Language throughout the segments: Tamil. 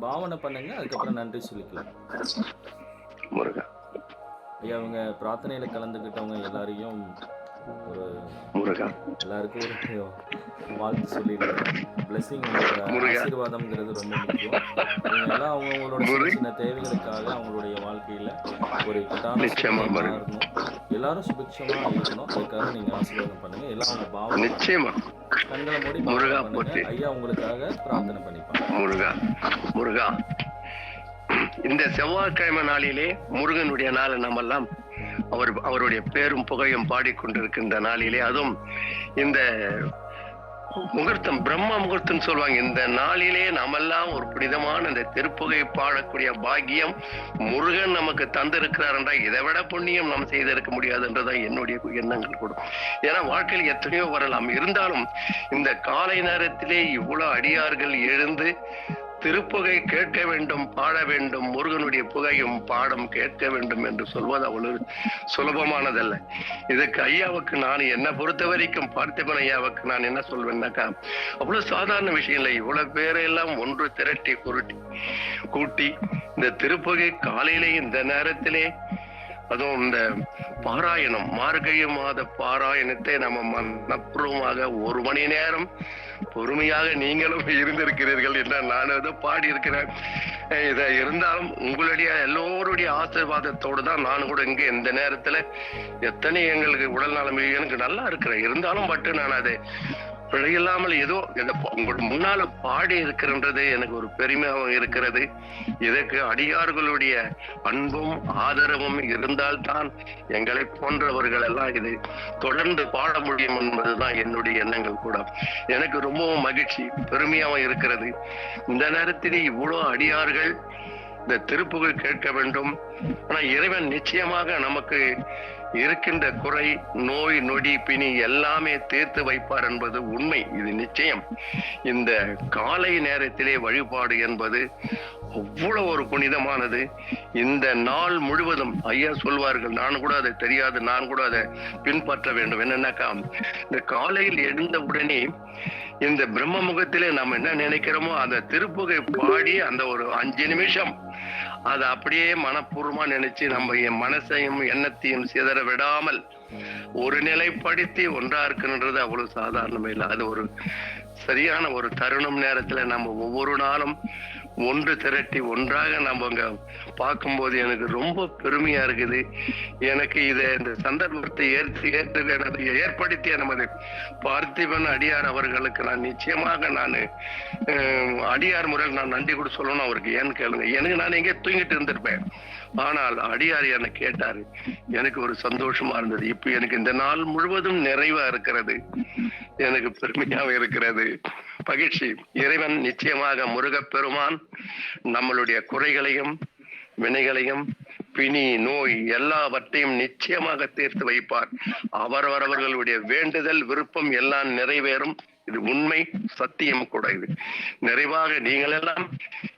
பாவனை பண்ணுங்க அதுக்கப்புறம் நன்றி சொல்லிக்கலாம். முருகா. ஐயா அவங்க பிரார்த்தனையில் கலந்துக்கிட்டவங்க எல்லாரையும் ஒரு முருகா. எல்லாருக்கும் ஒரு வாழ்த்து சொல்லிடுறேன். பிளெஸிங். ஆசீர்வாதம்ங்கிறது ரொம்ப முக்கியம். எல்லாம் அவங்கவுங்களோட சின்ன சின்ன தேவைகளுக்காக அவங்களுடைய வாழ்க்கையில ஒரு முரு- மாறணும் எல்லாரும் சுபிக்ஷமா இருக்கணும். அதுக்காக நீங்க ஆசீர்வாதம் பண்ணுங்க. எல்லாம் அவங்க பாவம் நிச்சயமா. கண்களை மூடி முருகா. ஐயா உங்களுக்காக பிரார்த்தனை பண்ணிப்பாங்க. முருகா. முருகா. இந்த செவ்வாய்க்கிழமை நாளிலே முருகனுடைய நாளை நம்மெல்லாம் அவர் அவருடைய பேரும் புகையும் பாடிக்கொண்டிருக்கின்ற நாளிலே அதுவும் இந்த முகூர்த்தம் பிரம்ம முகூர்த்தம் சொல்லுவாங்க. இந்த நாளிலே நாமெல்லாம் ஒரு புனிதமான இந்த திருப்புகை பாடக்கூடிய பாக்கியம் முருகன் நமக்கு தந்திருக்கிறார் என்றால் இதை விட புண்ணியம் நாம் செய்திருக்க முடியாது என்றுதான் என்னுடைய எண்ணங்கள் கூட. ஏன்னா வாழ்க்கையில் எத்தனையோ வரலாம். இருந்தாலும் இந்த காலை நேரத்திலே இவ்வளவு அடியார்கள் எழுந்து திருப்புகை கேட்க வேண்டும் பாட வேண்டும் முருகனுடைய புகையும் பாடம் கேட்க வேண்டும் என்று சொல்வது அவ்வளவு சுலபமானதல்ல. இதுக்கு ஐயாவுக்கு நான் என்ன பொறுத்த வரைக்கும் பார்த்திபன் ஐயாவுக்கு நான் என்ன சொல்வேன்னாக்கா அவ்வளவு சாதாரண விஷயம் இல்லை இவ்வளவு பேரெல்லாம் ஒன்று திரட்டி குருட்டி கூட்டி இந்த திருப்புகை காலையிலே இந்த நேரத்திலே அதுவும் இந்த பாராயணம் மார்கழி மாத பாராயணத்தை நம்ம மனப்பூர்வமாக ஒரு மணி நேரம் பொறுமையாக நீங்களும் இருந்திருக்கிறீர்கள் என்று நான் ஏதோ பாடி இருக்கிறேன் இதை இருந்தாலும் உங்களுடைய எல்லோருடைய ஆசீர்வாதத்தோடு தான் நான் கூட இங்கே இந்த நேரத்துல எத்தனை எங்களுக்கு உடல் நலம் எனக்கு நல்லா இருக்கிறேன் இருந்தாலும் பட்டு நான் அதை பிழையில்லாமல் ஏதோ உங்களுக்கு முன்னால பாடி இருக்கிறன்றது எனக்கு ஒரு பெருமையாகவும் இருக்கிறது. இதற்கு அடியார்களுடைய அன்பும் ஆதரவும் இருந்தால்தான் எங்களை போன்றவர்கள் எல்லாம் இது தொடர்ந்து பாட முடியும் என்பதுதான் என்னுடைய எண்ணங்கள் கூட. எனக்கு ரொம்பவும் மகிழ்ச்சி பெருமையாகவும் இருக்கிறது. இந்த நேரத்தில் இவ்வளவு அடியார்கள் இந்த திருப்புகள் கேட்க வேண்டும். ஆனா இறைவன் நிச்சயமாக நமக்கு இருக்கின்ற குறை நோய் நொடி பிணி எல்லாமே தீர்த்து வைப்பார் என்பது உண்மை. இது நிச்சயம். இந்த காலை நேரத்திலே வழிபாடு என்பது அவ்வளவு ஒரு புனிதமானது. இந்த நாள் முழுவதும் ஐயா சொல்வார்கள் நான் கூட அதை தெரியாது நான் கூட அதை பின்பற்ற வேண்டும். என்னன்னாக்கா இந்த காலையில் எழுந்த உடனே இந்த பிரம்ம முகத்திலே நம்ம என்ன நினைக்கிறோமோ அந்த திருப்புகை பாடி அந்த ஒரு அஞ்சு நிமிஷம் அதை அப்படியே மனப்பூர்வமா நினைச்சு நம்ம என் மனசையும் எண்ணத்தையும் சிதற விடாமல் ஒரு நிலைப்படுத்தி ஒன்றா இருக்குன்றது அவ்வளவு சாதாரணமே இல்லை. அது ஒரு சரியான ஒரு தருணம் நேரத்துல நம்ம ஒவ்வொரு நாளும் ஒன்று திரட்டி ஒன்றாக நம்ம அங்க பார்க்கும்போது எனக்கு ரொம்ப பெருமையா இருக்குது. எனக்கு இதை இந்த சந்தர்ப்பத்தை ஏற்று ஏற்று ஏற்படுத்திய நமது பார்த்திபன் அடியார் அவர்களுக்கு நான் நிச்சயமாக நான் அடியார் முறையில் நான் நன்றி கூட சொல்லணும் அவருக்கு. ஏன்னு கேளுங்க. எனக்கு நான் எங்கே தூங்கிட்டு இருந்திருப்பேன். ஆனால் அடியார் என்னை கேட்டார் எனக்கு ஒரு சந்தோஷமா இருந்தது. இப்போ எனக்கு இந்த நாள் முழுவதும் நிறைவா இருக்கிறது. எனக்கு பெருமையாக இருக்கிறது. மகிழ்ச்சி. இறைவன் நிச்சயமாக முருகப்பெருமான் நம்மளுடைய குறைகளையும் வினைகளையும் பிணி நோய் எல்லாவற்றையும் நிச்சயமாக தீர்த்து வைப்பார். அவரவரவர்களுடைய வேண்டுதல் விருப்பம் எல்லாம் நிறைவேறும். இது உண்மை சத்தியம் கூட இது. நிறைவாக நீங்கள் எல்லாம்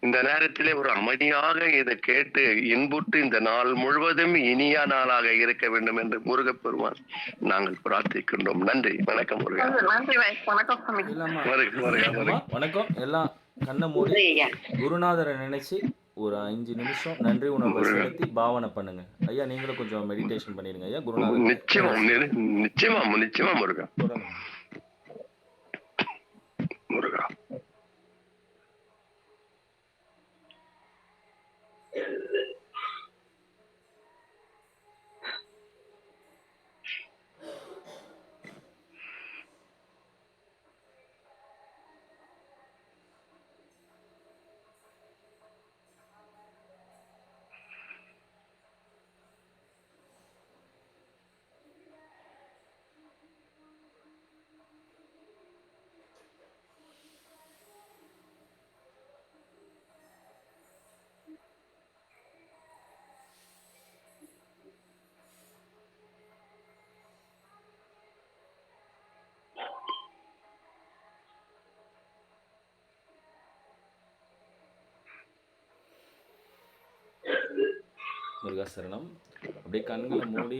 இந்த நேரத்திலே ஒரு அமைதியாக இதை கேட்டு இன்புற்று இந்த நாள் முழுவதும் இனிய நாளாக இருக்க வேண்டும் என்று முருகப்பெருமான் நாங்கள் பிரார்த்திக்கின்றோம். நன்றி. வணக்கம் முருகா. நன்றி வை- வணக்கம் எல்லாம் கண்ணை மூடி குருநாதரை நினைச்சு ஒரு அஞ்சு நிமிஷம் நன்றி உணர்வை செலுத்தி பாவனை பண்ணுங்க. ஐயா நீங்களும் கொஞ்சம் மெடிடேஷன் பண்ணிடுங்க ஐயா குருநாதர். நிச்சயமா நி- நிச்சயமா நிச்சயமா முருகா தொடருங்க. முருகா முருகாசரணம். அப்படியே கண்களை மூடி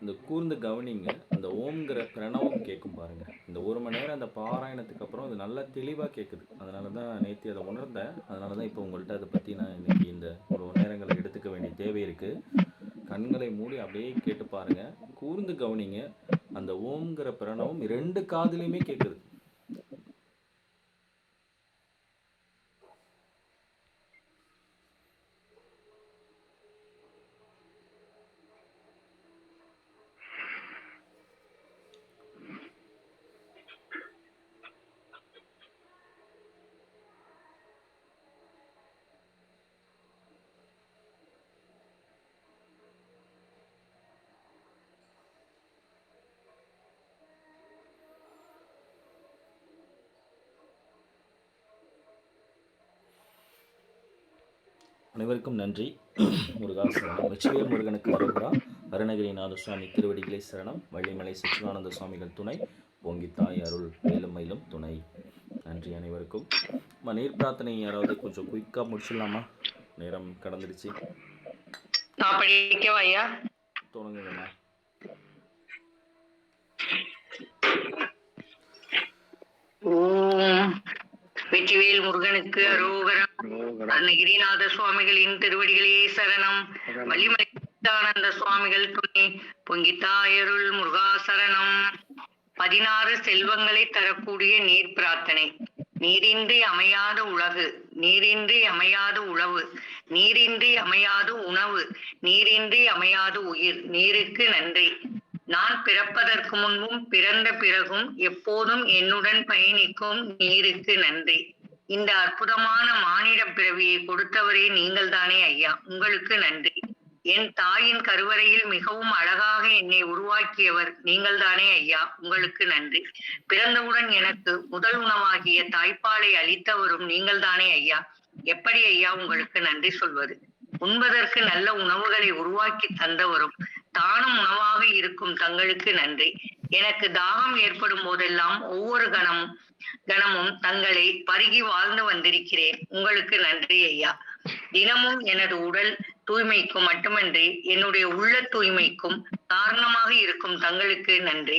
இந்த கூர்ந்து கவனிங்க. அந்த ஓம்ங்கிற பிரணவம் கேட்கும் பாருங்க. இந்த ஒரு மணி நேரம் அந்த பாராயணத்துக்கு அப்புறம் அது நல்லா தெளிவாக கேட்குது அதனால தான் நேற்று அதை உணர்ந்தேன். அதனால தான் இப்போ உங்கள்கிட்ட அதை பற்றி நான் இன்னைக்கு இந்த ஒரு நேரங்களை எடுத்துக்க வேண்டிய தேவை இருக்குது கண்களை மூடி அப்படியே கேட்டு பாருங்க. கூர்ந்து கவனிங்க. அந்த ஓம்ங்கிற பிரணவம் ரெண்டு காதுலையுமே கேட்குது அனைவருக்கும் நன்றி. முருகா சரணம் வெற்றிவேல் முருகனுக்கு அருகுரா அருணகிரிநாத சுவாமி திருவடிகளை சரணம். வள்ளிமலை சச்சிதானந்த சுவாமிகள் துணை. பொங்கித்தாய் அருள் மேலும் மயிலும் துணை. நன்றி அனைவருக்கும். அம்மா நீர் பிரார்த்தனை யாராவது கொஞ்சம் குயிக்காக முடிச்சிடலாமா? நேரம் கடந்துடுச்சு. நான் படிக்கவா ஐயா? தொடங்குங்கம்மா. ஓம் வெற்றிவேல் முருகனுக்கு அரோகரம் அருணகிரிநாத சுவாமிகளின் திருவடிகளே சரணம். வள்ளிமலை சித்தானந்த சுவாமிகள் துணை பொங்கித்தாயருள் முருகா சரணம். பதினாறு செல்வங்களை தரக்கூடிய நீர் பிரார்த்தனை. நீரின்றி அமையாத உலகு நீரின்றி அமையாத உழவு நீரின்றி அமையாத உணவு நீரின்றி அமையாத உயிர் நீருக்கு நன்றி. நான் பிறப்பதற்கு முன்பும் பிறந்த பிறகும் எப்போதும் என்னுடன் பயணிக்கும் நீருக்கு நன்றி. இந்த அற்புதமான மானிட பிறவியை கொடுத்தவரே நீங்கள் தானே ஐயா. உங்களுக்கு நன்றி. என் தாயின் கருவறையில் மிகவும் அழகாக என்னை உருவாக்கியவர் நீங்கள் தானே ஐயா. உங்களுக்கு நன்றி. பிறந்தவுடன் எனக்கு முதல் உணவாகிய தாய்ப்பாலை அளித்தவரும் நீங்கள் தானே ஐயா. எப்படி ஐயா உங்களுக்கு நன்றி சொல்வது? உண்பதற்கு நல்ல உணவுகளை உருவாக்கி தந்தவரும் தானும் உணவாக இருக்கும் தங்களுக்கு நன்றி. எனக்கு தாகம் ஏற்படும் போதெல்லாம் ஒவ்வொரு கணம் கணமும் தங்களை பருகி வாழ்ந்து வந்திருக்கிறேன். உங்களுக்கு நன்றி ஐயா. தினமும் எனது உடல் தூய்மைக்கும் மட்டுமன்றி என்னுடைய உள்ள தூய்மைக்கும் காரணமாக இருக்கும் தங்களுக்கு நன்றி.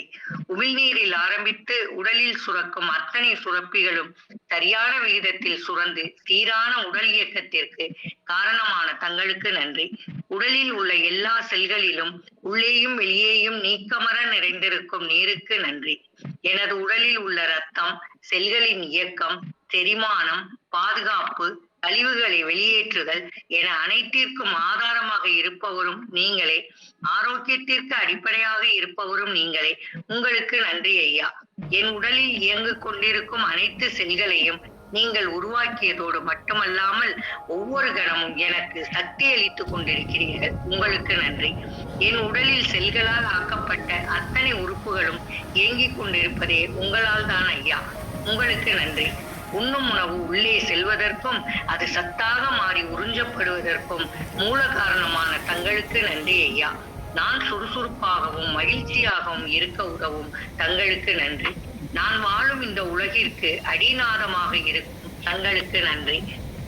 உமிழ்நீரில் ஆரம்பித்து உடலில் சுரக்கும் அத்தனை சுரப்பிகளும் சரியான விகிதத்தில் சுரந்து சீரான உடல் இயக்கத்திற்கு காரணமான தங்களுக்கு நன்றி. உடலில் உள்ள எல்லா செல்களிலும் உள்ளேயும் வெளியேயும் நீக்கமர நிறைந்திருக்கும் நீருக்கு நன்றி. எனது உடலில் உள்ள ரத்தம் செல்களின் இயக்கம் செரிமானம் பாதுகாப்பு கழிவுகளை வெளியேற்றுதல் என அனைத்திற்கும் ஆதாரமாக இருப்பவரும் நீங்களே ஆரோக்கியத்திற்கு அடிப்படையாக இருப்பவரும் நீங்களே. உங்களுக்கு நன்றி ஐயா. என் உடலில் இயங்கு கொண்டிருக்கும் அனைத்து செல்களையும் நீங்கள் உருவாக்கியதோடு மட்டுமல்லாமல் ஒவ்வொரு கணமும் எனக்கு சக்தி அளித்துக் கொண்டிருக்கிறீர்கள். உங்களுக்கு நன்றி. என் உடலில் செல்களால் ஆக்கப்பட்ட அத்தனை உறுப்புகளும் இயங்கிக் கொண்டிருப்பதே உங்களால் தான் ஐயா. உங்களுக்கு நன்றி. உண்ணும் உணவு உள்ளே செல்வதற்கும் அது சத்தாக மாறி உறிஞ்சப்படுவதற்கும் மூல காரணமான தங்களுக்கு நன்றி ஐயா. நான் சுறுசுறுப்பாகவும் மகிழ்ச்சியாகவும் இருக்க உதவும் தங்களுக்கு நன்றி. நான் வாழும் இந்த உலகிற்கு அடிநாதமாக இருக்கும். தங்களுக்கு நன்றி.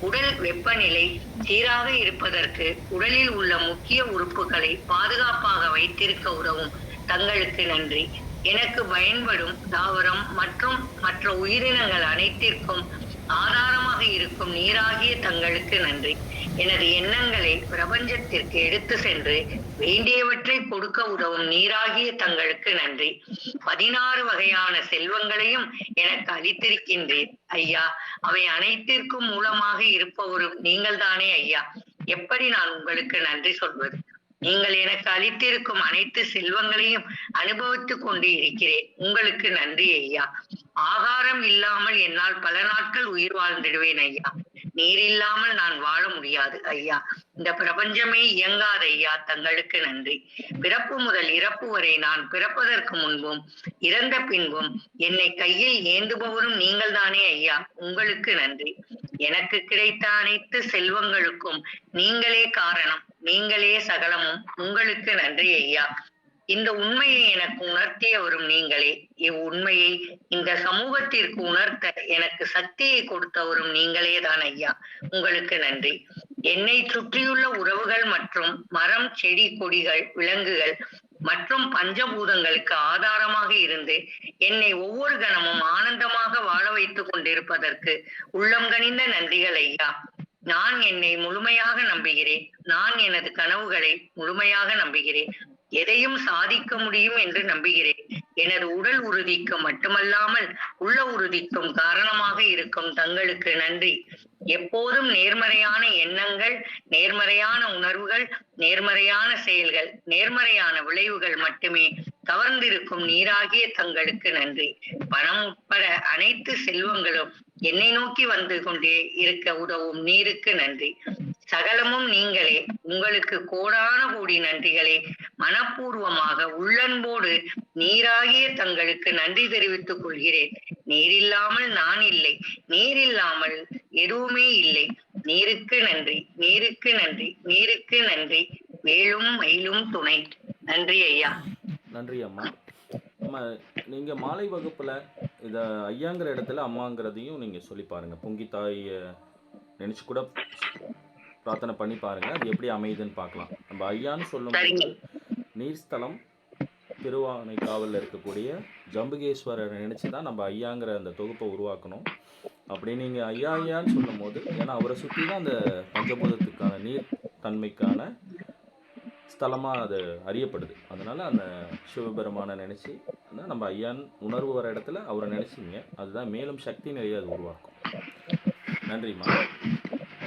உடல் வெப்பநிலை சீராக இருப்பதற்கு உடலில் உள்ள முக்கிய உறுப்புகளை பாதுகாப்பாக வைத்திருக்க உதவும். தங்களுக்கு நன்றி. எனக்கு பயன்படும் தாவரம் மற்றும் மற்ற உயிரினங்கள் அனைத்திற்கும் ஆதாரமாக இருக்கும் நீராகிய தங்களுக்கு நன்றி. எனது எண்ணங்களை பிரபஞ்சத்திற்கு எடுத்து சென்று வேண்டியவற்றை கொடுக்க உதவும் நீராகிய தங்களுக்கு நன்றி. பதினாறு வகையான செல்வங்களையும் எனக்கு அளித்திருக்கின்றேன் ஐயா அவை அனைத்திற்கும் மூலமாக இருப்பவரும் நீங்கள் தானே ஐயா. எப்படி நான் உங்களுக்கு நன்றி சொல்வது? நீங்கள் எனக்கு அளித்திருக்கும் அனைத்து செல்வங்களையும் அனுபவித்துக் கொண்டு இருக்கிறேன். உங்களுக்கு நன்றி ஐயா. ஆகாரம் இல்லாமல் என்னால் பல நாட்கள் உயிர் வாழ்ந்திடுவேன் ஐயா. நீர் இல்லாமல் நான் வாழ முடியாது ஐயா. இந்த பிரபஞ்சமே இயங்காத ஐயா. தங்களுக்கு நன்றி. பிறப்பு முதல் இறப்பு வரை நான் பிறப்பதற்கு முன்பும் இறந்த பின்பும் என்னை கையில் ஏந்துபவரும் நீங்கள் தானே ஐயா. உங்களுக்கு நன்றி. எனக்கு கிடைத்த அனைத்து செல்வங்களுக்கும் நீங்களே காரணம். நீங்களே சகலமும் உங்களுக்கு நன்றி ஐயா. இந்த உண்மையை எனக்கு உணர்த்திய வரும் நீங்களே இவ்வுண்மையை இந்த சமூகத்திற்கு உணர்த்த எனக்கு சக்தியை கொடுத்த வரும் நீங்களே தான் ஐயா. உங்களுக்கு நன்றி. என்னை சுற்றியுள்ள உறவுகள் மற்றும் மரம் செடி கொடிகள் விலங்குகள் மற்றும் பஞ்சபூதங்களுக்கு ஆதாரமாக இருந்து என்னை ஒவ்வொரு கணமும் ஆனந்தமாக வாழ வைத்துக் கொண்டிருப்பதற்கு உள்ளம் கனிந்த நன்றிகள் ஐயா. நான் என்னை முழுமையாக நம்புகிறேன். நான் எனது கனவுகளை முழுமையாக நம்புகிறேன். எதையும் சாதிக்க முடியும் என்று நம்புகிறேன். எனது உடல் உறுதிக்கு மட்டுமல்லாமல் உள்ள உறுதிக்கும் காரணமாக இருக்கும் தங்களுக்கு நன்றி. எப்போதும் நேர்மறையான எண்ணங்கள் நேர்மறையான உணர்வுகள் நேர்மறையான செயல்கள் நேர்மறையான விளைவுகள் மட்டுமே கவர்ந்திருக்கும் நீராகிய தங்களுக்கு நன்றி. பணம் உட்பட அனைத்து செல்வங்களும் என்னை நோக்கி வந்து கொண்டே இருக்க உதவும் நீருக்கு நன்றி. சகலமும் நீங்களே உங்களுக்கு கோடான கோடி நன்றிகளை மனப்பூர்வமாக உள்ளன்போடு நீராகிய தங்களுக்கு நன்றி தெரிவித்துக் கொள்கிறேன். நீரில்லாமல் நான் இல்லை. நீரில்லாமல் எதுவுமே இல்லை. நீருக்கு நன்றி. நீருக்கு நன்றி. நீருக்கு நன்றி. வேலும் மயிலும் துணை. நன்றி ஐயா. நன்றி அம்மா. அம்மா நீங்கள் மாலை வகுப்பில் இதை ஐயாங்கிற இடத்துல அம்மாங்கிறதையும் நீங்கள் சொல்லி பாருங்கள் பொங்கி தாயை நினச்சி கூட பிரார்த்தனை பண்ணி பாருங்கள் அது எப்படி அமையுதுன்னு பார்க்கலாம். நம்ம ஐயான்னு சொல்லும்போது நீர்ஸ்தலம் திருவானைக்காவலில் இருக்கக்கூடிய ஜம்புகேஸ்வரரை நினச்சி தான் நம்ம ஐயாங்கிற அந்த தொகுப்பை உருவாக்கணும். அப்படி நீங்கள் ஐயா ஐயான்னு சொல்லும்போது ஏன்னா அவரை சுற்றி தான் அந்த பஞ்சபூதத்துக்கான நீர் தன்மைக்கான ஸ்தலமாக அது அறியப்படுது. அதனால் அந்த சிவபெருமானை நினச்சி நம்ம ஐயான் உணர்வு வர இடத்துல அவரை நினச்சிங்க. அதுதான் மேலும் சக்தி நிறைய அது உருவாக்கும். நன்றிம்மா.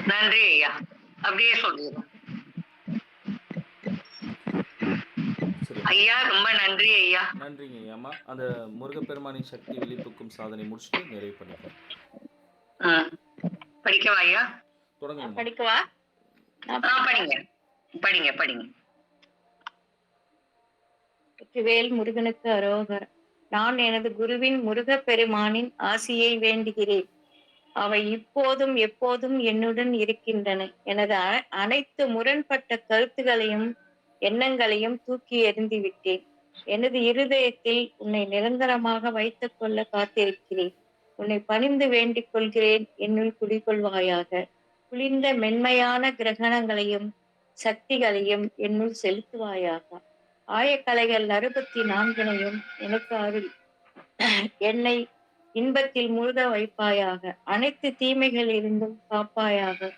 நன்றி ஐயா. அப்படியே சொல்லுங்க. சரி ஐயா ரொம்ப நன்றி ஐயா. நன்றிங்க ஐயாம்மா. அந்த முருகப்பெருமானின் சக்தி விழிப்புக்கும் சாதனை முடிச்சுட்டு நிறைவு பண்ணிக்கலாம். படிக்கவா ஐயா? தொடங்குங்க படிக்கவா? படிங்க. படிங்க படிங்க. வெற்றிவேல் முருகனுக்கு அரோகர். நான் எனது குருவின் முருகப் பெருமானின் ஆசியை வேண்டுகிறேன். அவை இப்போதும் எப்போதும் என்னுடன் இருக்கின்றன. எனது அனைத்து முரண்பட்ட கருத்துகளையும் எண்ணங்களையும் தூக்கி எறிந்து விட்டேன். எனது இருதயத்தில் உன்னை நிரந்தரமாக வைத்துக் கொள்ள காத்திருக்கிறேன். உன்னை பணிந்து வேண்டிக் கொள்கிறேன். என்னுள் குடிகொள்வாயாக. குளிர்ந்த மென்மையான கிரகணங்களையும் சக்திகளையும் என்னுள் செலுத்துவாயாக. ஆயக்கலைகள் அறுபத்தி நான்கினையும் எனக்கு அருள் என்னை இன்பத்தில் முழுத வைப்பாயாக. அனைத்து தீமைகளிலிருந்தும் காப்பாயாக.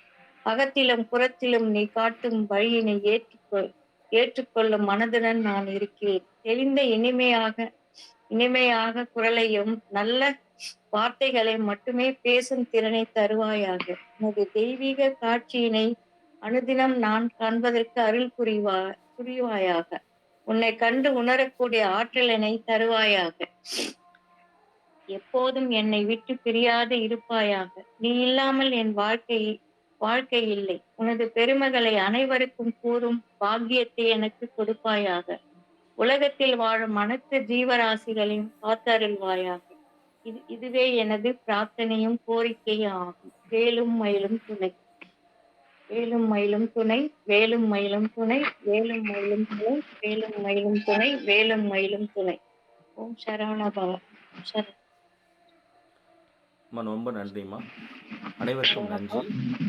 அகத்திலும் புறத்திலும் நீ காட்டும் வழியினை ஏற்றுக்கொள் ஏற்றுக்கொள்ளும் மனதுடன் நான் இருக்கிறேன். தெளிந்த இனிமையாக இனிமையாக குரலையும் நல்ல வார்த்தைகளை மட்டுமே பேசும் திறனை தருவாயாக. உனது தெய்வீக காட்சியினை அனுதினம் நான் காண்பதற்கு அருள் புரிவா புரிவாயாக. உன்னை கண்டு உணரக்கூடிய ஆற்றலினை தருவாயாக. எப்போதும் என்னை விட்டு பிரியாது இருப்பாயாக. நீ இல்லாமல் என் வாழ்க்கை வாழ்க்கை இல்லை. உனது பெருமைகளை அனைவருக்கும் கூறும் பாக்கியத்தை எனக்கு கொடுப்பாயாக. உலகத்தில் வாழும் அனைத்து ஜீவராசிகளையும் காத்தருள்வாயாக. இது இதுவே எனது பிரார்த்தனையும் கோரிக்கையும் ஆகும். வேலும் மயிலும் துணை. வேலும் மயிலும் துணை வேலும் மயிலும் துணை வேலும் மயிலும் துணை வேலும் மயிலும் துணை வேலும் மயிலும் துணை. ஓம் சரவண பவ சர அம்மா ரொம்ப நன்றிம்மா. அனைவருக்கும் நன்றி.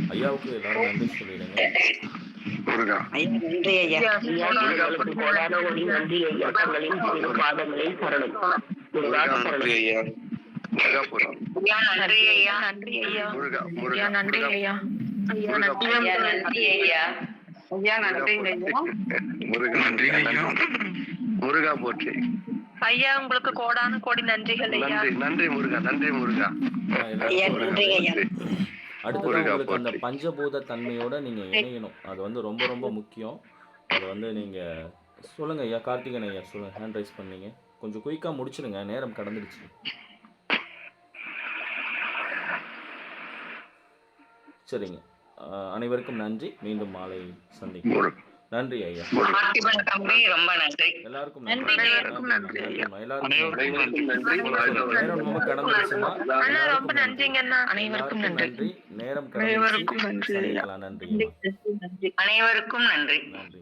ஐயாவுக்கு எல்லாரும் நன்றி சொல்லிடுங்க. முருகா. நன்றி ஐயா. நன்றி. ஐயா. நன்றி ஐயா. முருகா போற்றி ஐயா உங்களுக்கு கோடான கோடி நன்றிகள் நன்றி நன்றி முருகா நன்றி முருகா. அடுத்தது உங்களுக்கு அந்த. பஞ்சபூத தன்மையோட நீங்க இணையணும். அது வந்து ரொம்ப ரொம்ப முக்கியம். அது வந்து நீங்க சொல்லுங்க ஐயா கார்த்திகன் ஐயா சொல்லுங்க. ஹேண்ட் ரைஸ் பண்ணீங்க. கொஞ்சம் குயிக்கா முடிச்சிடுங்க நேரம் கடந்துடுச்சு. சரிங்க. அனைவருக்கும் நன்றி. மீண்டும் மாலை சந்திக்கும் முருகா நன்றி ஐயா. ரொம்ப நன்றி. எல்லாருக்கும் நன்றி, நன்றி அனைவருக்கும் நன்றி. ஐயா. நன்றிம்மா. எல்லாருக்கும் நன்றி. அனைவருக்கும் நன்றி நேரம் நன்றி. அனைவருக்கும் நன்றி. நன்றி.